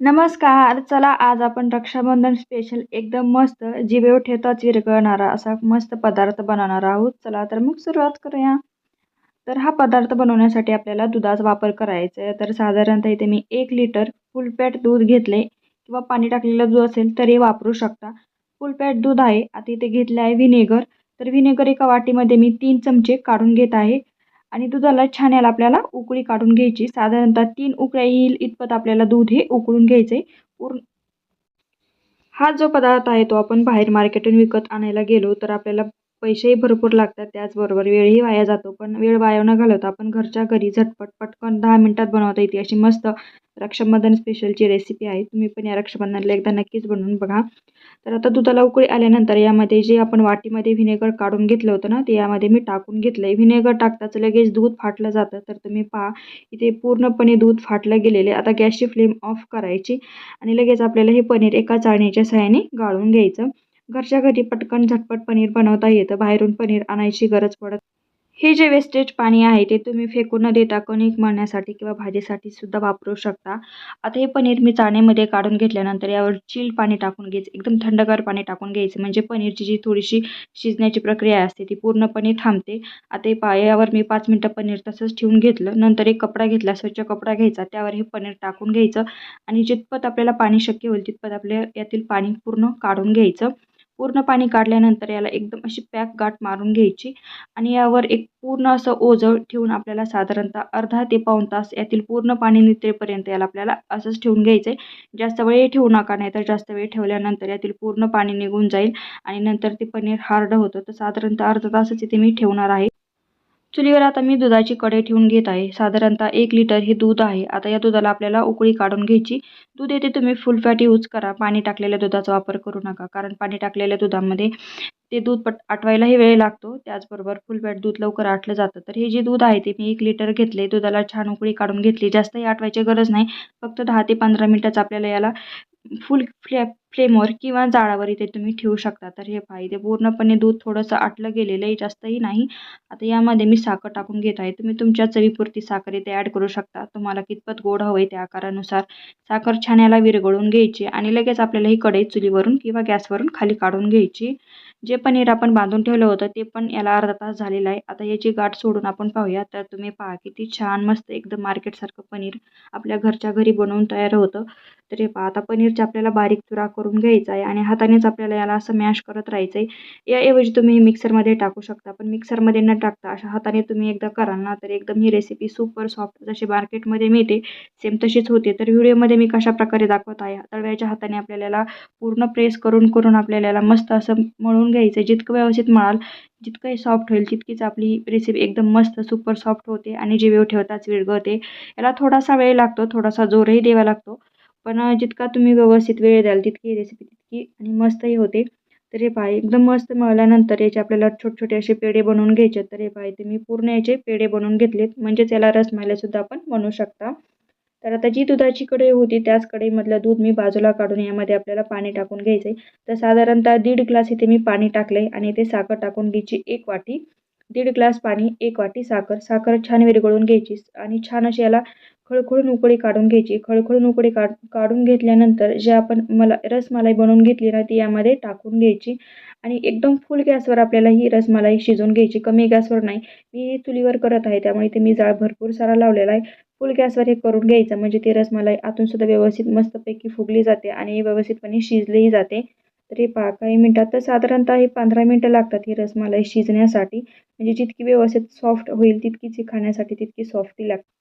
नमस्कार चला आज आपण रक्षाबंधन स्पेशल एकदम मस्त जिभेवर ठेवताच विरघळणारा असा मस्त पदार्थ बनवणार आहोत. चला तर मग सुरुवात करूया. तर हा पदार्थ बनवण्यासाठी आपल्याला दुधाचा वापर करायचा आहे. तर साधारणतः इथे मी एक लिटर फुलपॅट दूध घेतले. किंवा पाणी टाकलेलं दूध असेल तरी वापरू शकता. फुलपॅट दूध आहे. आता इथे घेतलं आहे व्हिनेगर तर व्हिनेगर एका वाटीमध्ये मी तीन चमचे काढून घेत आहे. आणि दुधाला छान याला आपल्याला उकळी काढून घ्यायची. साधारणतः तीन उकळ्या येईल इतपत आपल्याला दूध हे उकळून घ्यायचं. आहे पूर्ण हा जो पदार्थ आहे तो आपण बाहेर मार्केटून विकत आणायला गेलो तर आपल्याला पैसेही भरपूर लागतात त्याचबरोबर वेळही वाया जातो. पण वेळ वाया न घालवता आपण घरच्या घरी झटपट पटकन दहा मिनटात बनवता येते. अशी मस्त रक्षाबंधन स्पेशलची रेसिपी आहे. तुम्ही पण या रक्षाबंधनाला एकदा नक्कीच बनवून बघा. तर आता दुधाला उकळी आल्यानंतर यामध्ये जे आपण वाटीमध्ये व्हिनेगर काढून घेतलं होतं ना ते यामध्ये मी टाकून घेतलं आहे व्हिनेगर टाकताच लगेच दूध फाटलं जातं. तर तुम्ही पहा इथे पूर्णपणे दूध फाटलं गेलेले आता गॅसची फ्लेम ऑफ करायची आणि लगेच आपल्याला हे पनीर एका चाळणीच्या सहाय्याने गाळून घ्यायचं. घरच्या घरी पटकन झटपट पनीर बनवता येतं. बाहेरून पनीर आणायची गरज पडत हे जे वेस्टेज पाणी आहे ते तुम्ही फेकून न देता कणिक मळण्यासाठी किंवा भाजीसाठी सुद्धा वापरू शकता. आता हे पनीर मी चाळणीमध्ये काढून घेतल्यानंतर यावर चिल पाणी टाकून घ्यायचं. एकदम थंडगार पाणी टाकून घ्यायचं. म्हणजे पनीरची जी थोडीशी शिजण्याची प्रक्रिया असते ती पूर्णपणे थांबते. आता हे पा यावर मी पाच मिनटं पनीर तसंच ठेवून घेतलं. नंतर एक कपडा घेतला स्वच्छ कपडा घ्यायचा. त्यावर हे पनीर टाकून घ्यायचं. आणि जितपत आपल्याला पाणी शक्य होईल तितपत आपल्या यातील पाणी पूर्ण काढून घ्यायचं. पूर्ण पाणी काढल्यानंतर याला एकदम अशी पॅक गाठ मारून घ्यायची आणि यावर एक पूर्ण असं ओझं ठेवून आपल्याला साधारणतः अर्धा ते पाऊण तास यातील पूर्ण पाणी नित्रेपर्यंत याला आपल्याला असंच ठेवून घ्यायचं आहे जास्त वेळ ठेवू नका नाही तर जास्त वेळ ठेवल्यानंतर यातील पूर्ण पाणी निघून जाईल आणि नंतर ते पनीर हार्ड होतं. तर साधारणतः अर्धा तासच इथे मी ठेवणार आहे. चुलीवर आता मी दुधाची कढई ठेवून घेत आहे. साधारणतः एक लिटर हे दूध आहे. आता या दुधाला आपल्याला उकळी काढून घ्यायची. दूध येते तुम्ही फुल फॅट यूज करा. पाणी टाकलेल्या दुधाचा वापर करू नका. कारण पाणी टाकलेल्या दुधामध्ये ते दूध पट आटवायलाही वेळ लागतो. त्याचबरोबर फुल फॅट दूध लवकर आटलं जातं. तर हे जे दूध आहे ते मी एक लिटर घेतले. दुधाला छान उकळी काढून घेतली. जास्तही आटवायची गरज नाही. फक्त दहा ते पंधरा मिनटाचं आपल्याला याला फुल फ्ले फ्लेमवर किंवा जाळावर इथे तुम्ही ठेवू शकता. तर हे पहा इथे पूर्णपणे दूध थोडंसं आटलं गेलेलं आहे जास्तही नाही. आता यामध्ये मी साखर टाकून घेत आहे. तुम्ही तुमच्या चवीपुरती साखर इथे ॲड करू शकता. तुम्हाला कितपत गोड हवं आहे त्या आकारानुसार. साखर छान याला विरघळून घ्यायची आणि लगेच आपल्याला ही कढई चुलीवरून किंवा गॅसवरून खाली काढून घ्यायची. जे पनीर आपण बांधून ठेवलं होतं ते पण याला अर्धा तास झालेला आहे. आता याची गाठ सोडून आपण पाहूया. तर तुम्ही पहा किती छान मस्त एकदम मार्केटसारखं पनीर आपल्या घरच्या घरी बनवून तयार होतं. तर हे पहा आता पनीरचा आपल्याला बारीक चुरा करून घ्यायचा आहे आणि हातानेच आपल्याला याला असं मॅश करत राहायचं आहे याऐवजी तुम्ही मिक्सरमध्ये टाकू शकता पण मिक्सरमध्ये न टाकता अशा हाताने तुम्ही एकदा कराल ना तर एकदम ही रेसिपी सुपर सॉफ्ट जशी मार्केटमध्ये मिळते सेम तशीच होते. तर व्हिडिओमध्ये मी कशा प्रकारे दाखवत आहे तळव्याच्या हाताने आपल्याला याला पूर्ण प्रेस करून करून आपल्याला याला मस्त असं मळून घ्यायचं आहे जितकं व्यवस्थित मळाल जितकं सॉफ्ट होईल तितकीच आपली रेसिपी एकदम मस्त सुपर सॉफ्ट होते आणि जीवेव ठेवताच विरघळते. याला थोडासा वेळ लागतो थोडासा जोरही द्यावा लागतो. पण जितका तुम्ही व्यवस्थित वेळ द्याल तितकी रेसिपी तितकी आणि मस्तही होते. तर हे पाय एकदम मस्त मळल्यानंतर याचे आपल्याला छोटे छोटे असे पेढे बनवून घ्यायचे तर हे पाय ते मी पूर्ण याचे पेढे बनवून घेतलेत. म्हणजेच याला रसमलाईसुद्धा आपण बनवू शकता. तर आता जी दुधाची कढई होती त्याच कढईमधलं दूध मी बाजूला काढून यामध्ये आपल्याला पाणी टाकून घ्यायचं आहे तर साधारणतः दीड ग्लास इथे मी पाणी टाकलं आहे आणि ते साखर टाकून घ्यायची एक वाटी. दीड ग्लास पाणी एक वाटी साखर. साखर छान विरघळून घ्यायची आणि छान अशी याला खळखळून उकळी काढून घ्यायची. खळखळून उकळी काढ काढून घेतल्यानंतर जे आपण मला रसमलाई बनवून घेतली ना ती यामध्ये टाकून घ्यायची. आणि एकदम फुल गॅसवर आपल्याला ही रसमलाई शिजवून घ्यायची. कमी गॅसवर नाही. मी चुलीवर करत आहे. त्यामुळे ते मी जाळ भरपूर सारा लावलेला आहे. फुल गॅसवर हे करून घ्यायचं. म्हणजे ती रसमलाई आतून सुद्धा व्यवस्थित मस्तपैकी फुगली जाते आणि व्यवस्थितपणे शिजलीही जाते. तरी पा काही मिनटात तर साधारणतः हे पंधरा मिनटं लागतात ही रसमलाई शिजण्यासाठी. म्हणजे जितकी व्यवस्थित सॉफ्ट होईल तितकीच ही खाण्यासाठी तितकी सॉफ्टी लागते.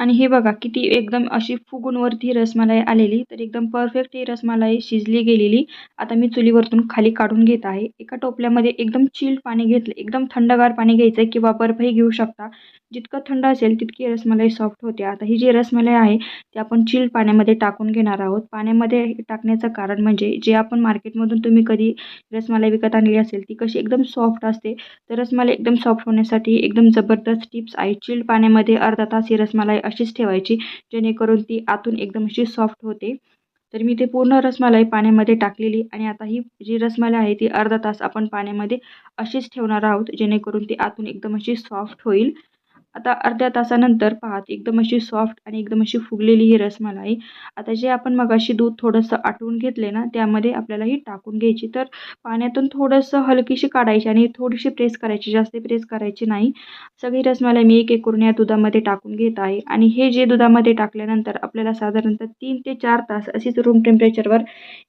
आणि हे बघा किती एकदम अशी फुगूनवरती रसमलाई आलेली तर एकदम परफेक्ट ही रसमलाई शिजली गेलेली. आता मी चुलीवरतून खाली काढून घेत आहे. एका टोपल्यामध्ये एकदम चिल्ड पाणी घेतलं एकदम थंडगार पाणी घ्यायचं आहे किंवा बर्फही घेऊ शकता. जितकं थंड असेल तितकी रसमलाई सॉफ्ट होते. आता ही जी रसमलाई आहे ती आपण चिल पाण्यामध्ये टाकून घेणार आहोत. पाण्यामध्ये टाकण्याचं कारण म्हणजे जे आपण मार्केटमधून तुम्ही कधी रसमलाई विकत आणली असेल ती कशी एकदम सॉफ्ट असते. तर रसमलाई एकदम सॉफ्ट होण्यासाठी एकदम जबरदस्त टिप्स आहे चिल पाण्यामध्ये अर्धा तास ही रसमलाई अशीच ठेवायची जेणेकरून ती आतून एकदम अशी सॉफ्ट होते. तर मी ते पूर्ण रसमलाई पाण्यामध्ये टाकलेली आणि आता ही जी रसमलाई आहे ती अर्धा तास आपण पाण्यामध्ये अशीच ठेवणार आहोत जेणेकरून ती आतून एकदम अशी सॉफ्ट होईल. आता अर्ध्या तासानंतर पाहत एकदम अशी सॉफ्ट आणि एकदम अशी फुगलेली ही रसमलाई. आता जे आपण मगाशी दूध थोडंसं आटवून घेतले ना त्यामध्ये आपल्याला ही टाकून घ्यायची. तर पाण्यातून थोडंसं हलकीशी काढायची आणि थोडीशी प्रेस करायची. जास्त प्रेस करायची नाही. सगळी रसमलाई मी एक एक करून या दुधामध्ये टाकून घेत आहे. आणि हे जे दुधामध्ये टाकल्यानंतर आपल्याला साधारणतः तीन ते चार तास अशीच रूम टेम्परेचरवर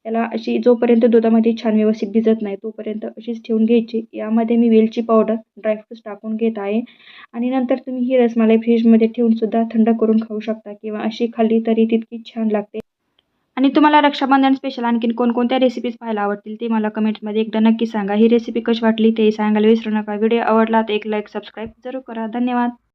याला अशी जोपर्यंत दुधामध्ये छान व्यवस्थित भिजत नाही तोपर्यंत अशीच ठेवून घ्यायची. यामध्ये मी वेलची पावडर ड्रायफ्रूट्स टाकून घेत आहे. आणि नंतर तुम्ही ही रसमलाई फ्रीजमध्ये ठेवून सुद्धा थंड करून खाऊ शकता किंवा अशी खाल्ली तरी तितकी छान लागते. आणि तुम्हाला रक्षाबंधन स्पेशल आणखीन कोणकोणत्या रेसिपीज पाहायला आवडतील ते मला कमेंटमध्ये एकदा नक्की सांगा. ही रेसिपी कशी वाटली ते सांगायला विसरू नका. व्हिडिओ आवडला तर एक लाईक सबस्क्राईब जरूर करा. धन्यवाद.